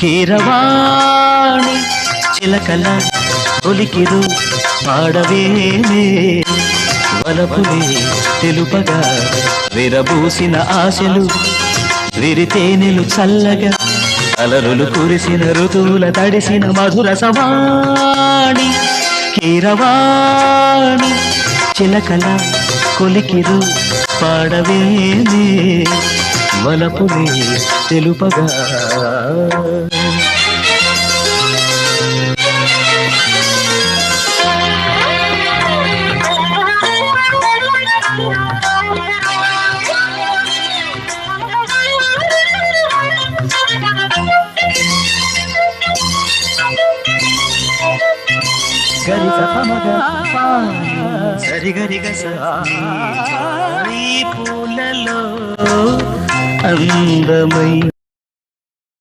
కీరవాణి చిలకల ఒలికిరు పాడవేనే వలపులే తెలుపగా విరబూసిన ఆశలు విరితేనెలు చల్లగా అలరులు కురిసిన ఋతువుల తడిసిన మధుర సవాణి కీరవాణి చిలకల కొలికిరు పాడవేనే వలపులే తెలుపగా గరి సరి గరి పూలలో అందమై